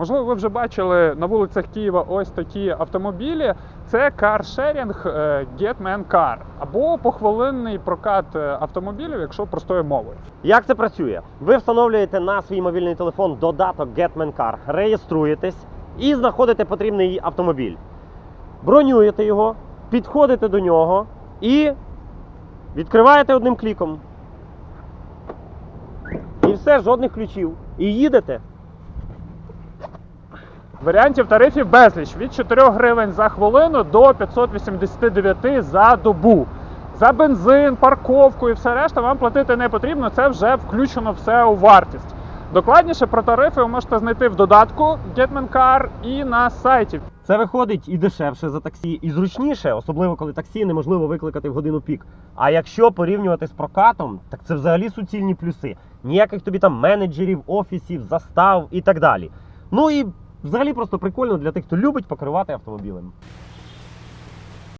Можливо, ви вже бачили на вулицях Києва ось такі автомобілі. Це каршерінг Getman Car або похвилинний прокат е, автомобілів, якщо простою мовою. Як це працює? Ви встановлюєте на свій мобільний телефон додаток Getman Car, реєструєтесь і знаходите потрібний автомобіль. Бронюєте його, підходите до нього і відкриваєте одним кліком. І все, жодних ключів. І їдете. Варіантів тарифів безліч від 4 гривень за хвилину до 589 за добу. За бензин, парковку і все решта вам платити не потрібно. Це вже включено все у вартість. Докладніше про тарифи ви можете знайти в додатку Getman Car і на сайті. Це виходить і дешевше за таксі, і зручніше, особливо коли таксі неможливо викликати в годину пік. А якщо порівнювати з прокатом, так це взагалі суцільні плюси. Ніяких тобі там менеджерів, офісів, застав і так далі. Ну і взагалі просто прикольно для тих, хто любить покривати автомобілем.